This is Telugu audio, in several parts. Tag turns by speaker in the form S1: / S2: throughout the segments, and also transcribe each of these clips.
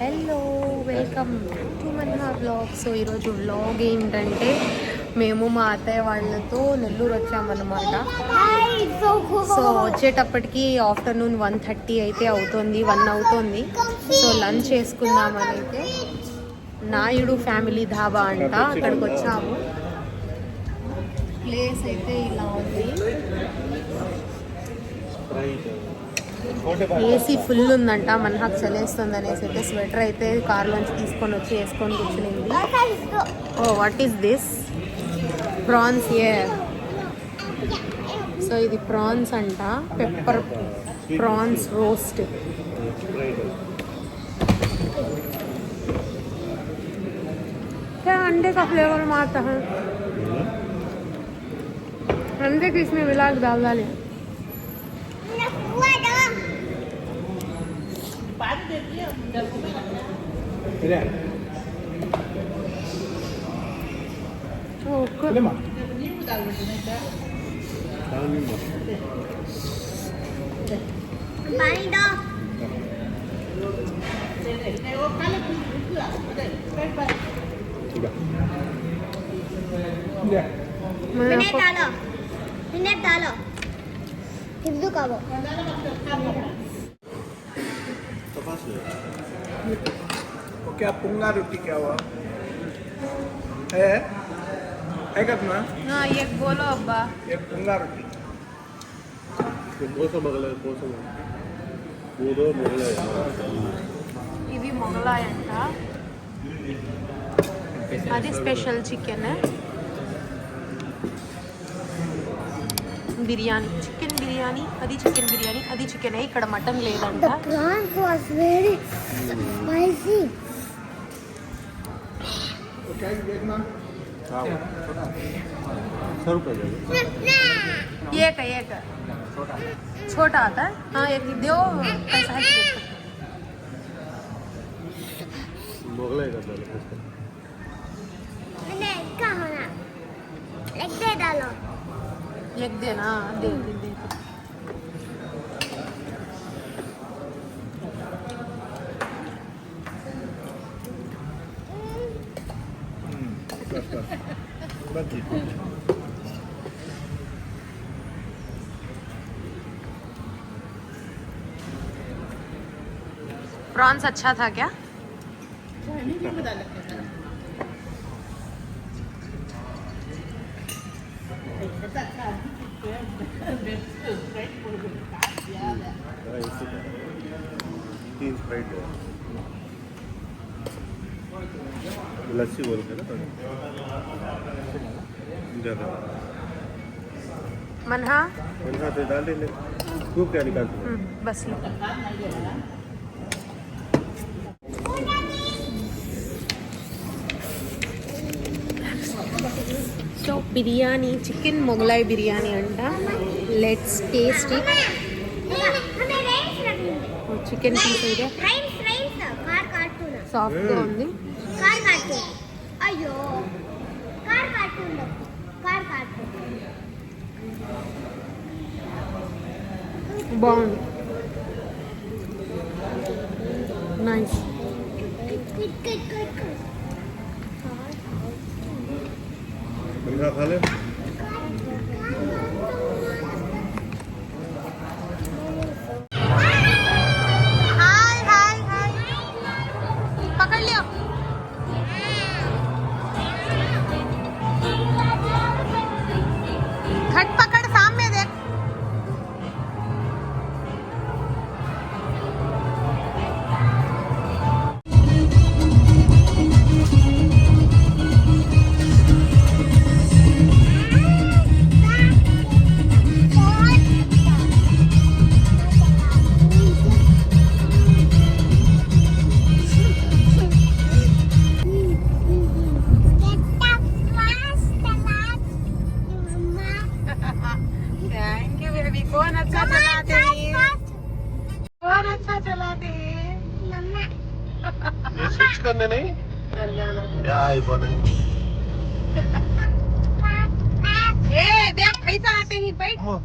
S1: Hello welcome to Manha blog so ఈరోజు వ్లాగ్ ఏంటంటే మేము మా అత్తయ్య వాళ్ళతో నెల్లూరు వచ్చామన్నమాట. సో వచ్చేటప్పటికి ఆఫ్టర్నూన్ వన్ థర్టీ అయితే అవుతుంది వన్ అవుతుంది. సో లంచ్ చేసుకుందామని అయితే నాయుడు ఫ్యామిలీ ధాబా అంట అక్కడికి వచ్చాము. ప్లేస్ అయితే ఇలా ఉంది. ఏసీ ఫుల్ ఉందంట మనహాకు చలేస్తుంది అనేసి అయితే స్వెటర్ అయితే కార్లోంచి తీసుకొని వచ్చి వేసుకొని కూర్చునింది oh what is this prawns A so ఇది ప్రాన్స్ అంట పెప్పర్ ప్రాన్స్ రోస్ట్ क्या अंडे का फ्लेवर मारता है अंडे की इसमें मिला के डाल डाले Thế
S2: 그래
S1: 막. 일부
S2: 달고 지내자. 다음이
S3: 뭐?
S2: 많이 더.
S3: 내가 빨리 그 누구야? 그래, 빨리 빨리. 누가? 네.
S1: 미네
S2: 달러. 미네 달러. 힘들까 봐. 달러 밖에 안 돼.
S4: वो क्या पुंगा रोटी क्या हुआ है है कितना
S1: हाँ ये बोलो अब्बा
S4: एक पुंगा रोटी
S3: మోసం మగలేదు మోసం మూడో మొగలేదు
S1: ఇవి మొగలాయ్ అంట అది special chicken biryani chicken biryani అది చికెన్ బిర్యానీ అది చికెన్ ఇక్కడ మటన్ లేదంట
S2: The prawns was very spicy.
S4: वो क्या है देखना
S3: सर्व कर देगा
S1: एक है एक है छोटा आता है हाँ एक दो कैसा है देखो।
S3: మొగలే కదా
S2: विनेट का होना एक दे डालो
S1: देना दे दे दे प्रॉन्स अच्छा था क्या?
S3: नहीं, नहीं, नहीं, तीन स्प्राइट लस्सी बोल के ना ज़्यादा
S1: मनहा
S3: मैंने हाथ में डाल देंगे खूब क्या निकालते हैं
S1: हम्म, बस लो సో బిర్యానీ చికెన్ మొగలాయ్ బిర్యానీ అంట లెట్స్ టేస్ట్ ఇట్
S2: हमें रेंस रखनी
S1: చికెన్ పీస్ అయితే సాఫ్ట్గా ఉంది
S2: అయ్యో
S1: బాగుంది నైస్
S3: खा ले
S1: कौन अच्छा चलाते हैं कौन अच्छा चलाते हैं
S3: ये स्विच करने नहीं क्या आईफोन है
S1: ए देख पैसा आते ही बैठ
S3: हाँ।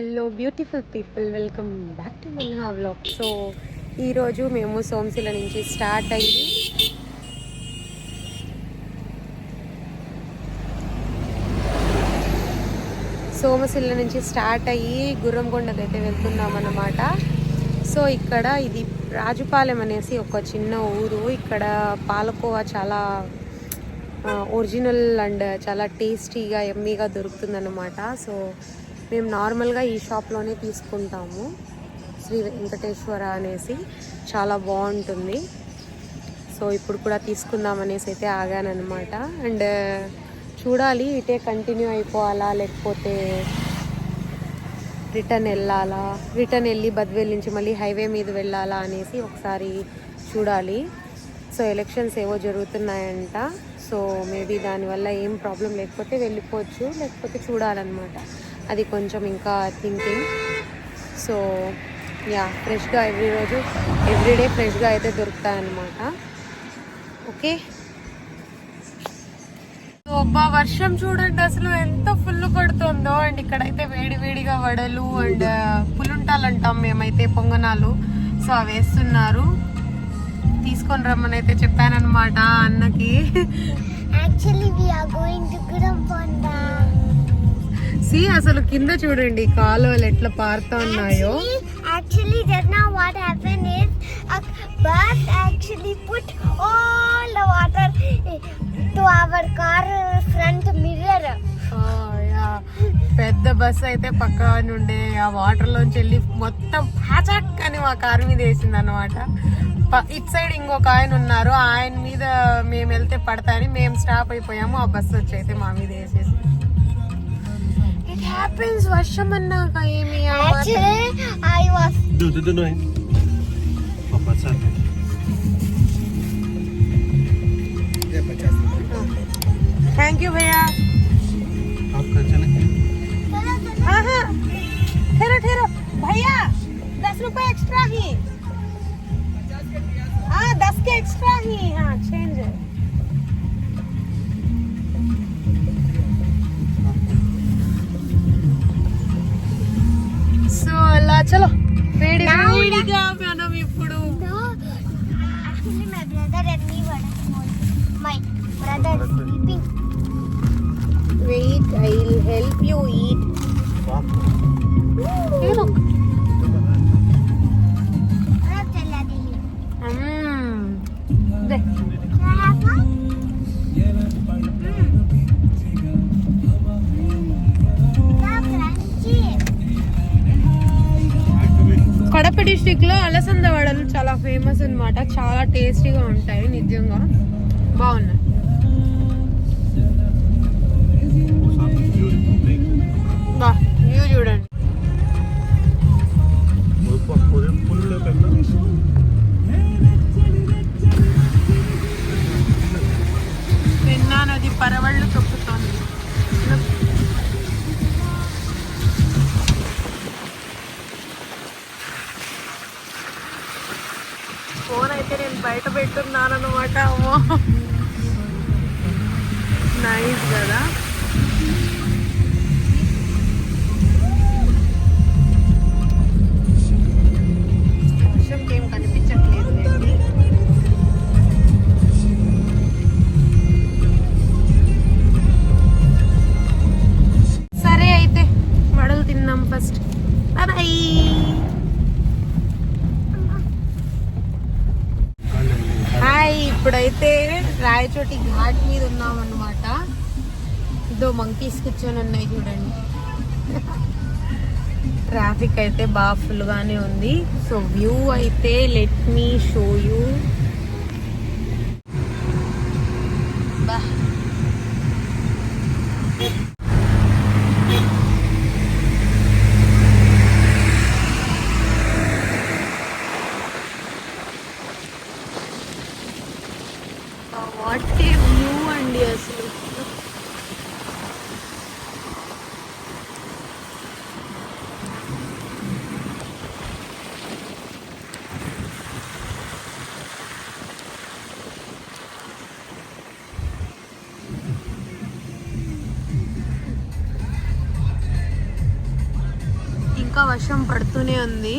S1: hello beautiful people welcome back to Manha vlog so ఈరోజు మేము సోమశిల నుంచి స్టార్ట్ అయ్యి సోమశిల నుంచి స్టార్ట్ అయ్యి గుర్రంకొండకి అయితే వెళ్తున్నాం అన్నమాట. సో ఇక్కడ ఇది రాజుపాలెం అనేసి ఒక చిన్న ఊరు. ఇక్కడ పాలకోవా చాలా ఒరిజినల్ అండ్ చాలా టేస్టీగా ఎమ్మీగా దొరుకుతుందన్నమాట. సో మేము నార్మల్గా ఈ షాప్లోనే తీసుకుంటాము. శ్రీ వెంకటేశ్వర అనేసి చాలా బాగుంటుంది. సో ఇప్పుడు కూడా తీసుకుందాం అనేసి అయితే ఆగానమాట అండ్ చూడాలి ఇటే కంటిన్యూ అయిపోవాలా లేకపోతే రిటర్న్ వెళ్ళాలా? రిటర్న్ వెళ్ళి బద్వేల్ నుంచి మళ్ళీ హైవే మీద వెళ్ళాలా అనేసి ఒకసారి చూడాలి. సో ఎలక్షన్స్ ఏవో జరుగుతున్నాయంట. సో మేబీ దానివల్ల ఏం ప్రాబ్లం లేకపోతే వెళ్ళిపోవచ్చు లేకపోతే చూడాలన్నమాట. అది కొంచెం ఇంకా థింకింగ్ సో యా ఫ్రెష్గా ఎవ్రీ రోజు ఎవ్రీడే ఫ్రెష్గా అయితే దొరుకుతాయన్నమాట. ఓకే అబ్బా వర్షం చూడండి అసలు ఎంత ఫుల్ పడుతుందో అండ్ ఇక్కడైతే వేడి వేడిగా వడలు అండ్ uh, పులుంటాలు అంటాం మేమైతే పొంగనాలు. సో అవి వేస్తున్నారు. తీసుకొని రమ్మని అయితే చెప్పాననమాట అన్నకి.
S2: Actually we are going to Gurumponda.
S1: See అసలు కింద చూడండి కాలువలు ఎట్లా పారుతా ఉన్నాయో.
S2: Actually, just now what happened is a bus actually put all the water to our car front mirror.
S1: పెద్ద బస్ అయితే పక్క నుండే ఆ వాటర్ లోంచి వెళ్ళి మొత్తం పాచక్ అని మా కారు మీద వేసింది అనమాట ఇట్ సైడ్ ఇంకొక ఆయన ఉన్నారు. ఆయన మీద మేము వెళ్తే పడతాయని మేము స్టాప్ అయిపోయాము ఆ బస్ వచ్చి అయితే మా మీద వేసేసి happens Vashamanna Kayemi
S2: Actually, I was...
S3: Do, do, do,
S4: do. Papa, sir.
S1: Thank you भैया
S3: आपका चले
S1: हाँ हाँ ठहरो ठहरो भैया दस रुपए एक्स्ट्रा ही हाँ दस के extra ही हाँ change है సో అలా చలో వేడి వేడిగా మనం ఇప్పుడు.
S2: Wait I help
S1: you eat డిస్టిక్లో అలసంద వడలు చాలా ఫేమస్ అనమాట చాలా టేస్టీగా ఉంటాయి నిజంగా. బాగున్నాయి. చూడండి. పరవళ్ళు తొక్కుతోంది. బయట పెట్టున్నాను అనమాట అమ్మో. నైస్ కదా? తీసుకొచ్చాను ఉన్నాయి చూడండి. ట్రాఫిక్ అయితే బాగా ఫుల్గానే ఉంది. సో వ్యూ అయితే let me show you what a view అండి అసలు. వర్షం పడుతూనే ఉంది.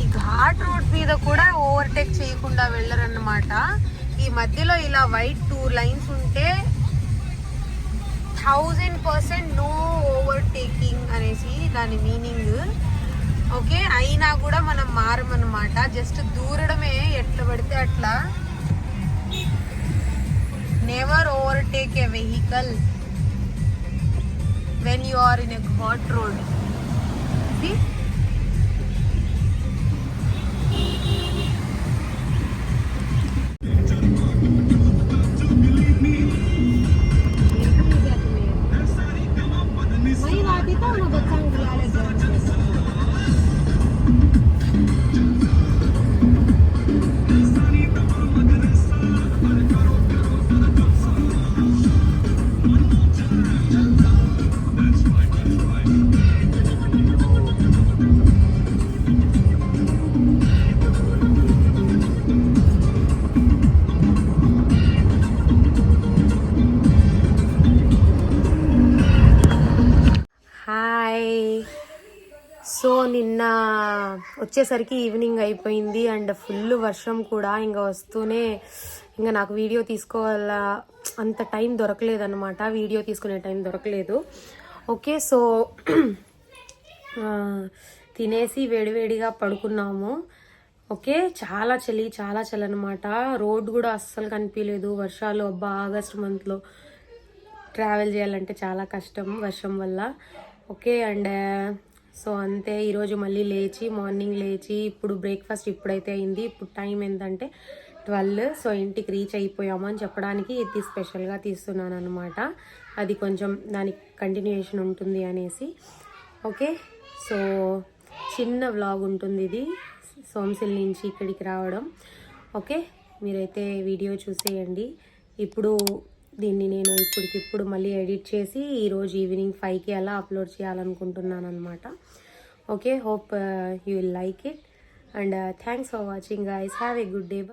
S1: ఈ ఘాట్ రోడ్ మీద కూడా ఓవర్టేక్ చేయకుండా వెళ్ళరన్నమాట. ఈ మధ్యలో ఇలా వైట్ టూ లైన్స్ ఉంటే థౌజండ్ పర్సెంట్ నో ఓవర్టేకింగ్ అనే దాని మీనింగ్. ఓకే? అయినా కూడా మనం మారమన్నమాట. జస్ట్ దూరడమే ఎట్లా పడితే అట్లా. Never overtake a vehicle when you are in a ghat road hi వచ్చేసరికి ఈవినింగ్ అయిపోయింది అండ్ ఫుల్ వర్షం కూడా. ఇంకా వస్తూనే ఇంకా నాకు వీడియో తీసుకోవాల అంత టైం దొరకలేదన్నమాట. వీడియో తీసుకునే టైం దొరకలేదు. ఓకే సో తినేసి వేడివేడిగా పడుకున్నాము. ఓకే చాలా చలి చాలా చలి అనమాట రోడ్ కూడా అస్సలు కనిపించలేదు వర్షాలు అబ్బా ఆగస్ట్ మంత్లో ట్రావెల్ చేయాలంటే చాలా కష్టం వర్షం వల్ల. ఓకే అండ్ సో అంతే ఈరోజు మళ్ళీ లేచి మార్నింగ్ లేచి ఇప్పుడు బ్రేక్ఫాస్ట్ ఇప్పుడైతే అయింది. ఇప్పుడు టైం ఏంటంటే ట్వెల్వ్ సో ఇంటికి రీచ్ అయిపోయాము అని చెప్పడానికి ఇది స్పెషల్గా తీస్తున్నాను అనమాట అది కొంచెం దానికి కంటిన్యూషన్ ఉంటుంది అనేసి. ఓకే సో చిన్న వ్లాగ్ ఉంటుంది ఇది సోమసిల్ నుంచి ఇక్కడికి రావడం. ఓకే మీరైతే వీడియో చూసేయండి. ఇప్పుడు దీన్ని నేను ఇప్పటికిప్పుడు మళ్ళీ ఎడిట్ చేసి ఈరోజు ఈవినింగ్ ఫైవ్కి అలా అప్లోడ్ చేయాలనుకుంటున్నాను అనమాట okay hope you will like it and thanks for watching guys have a good day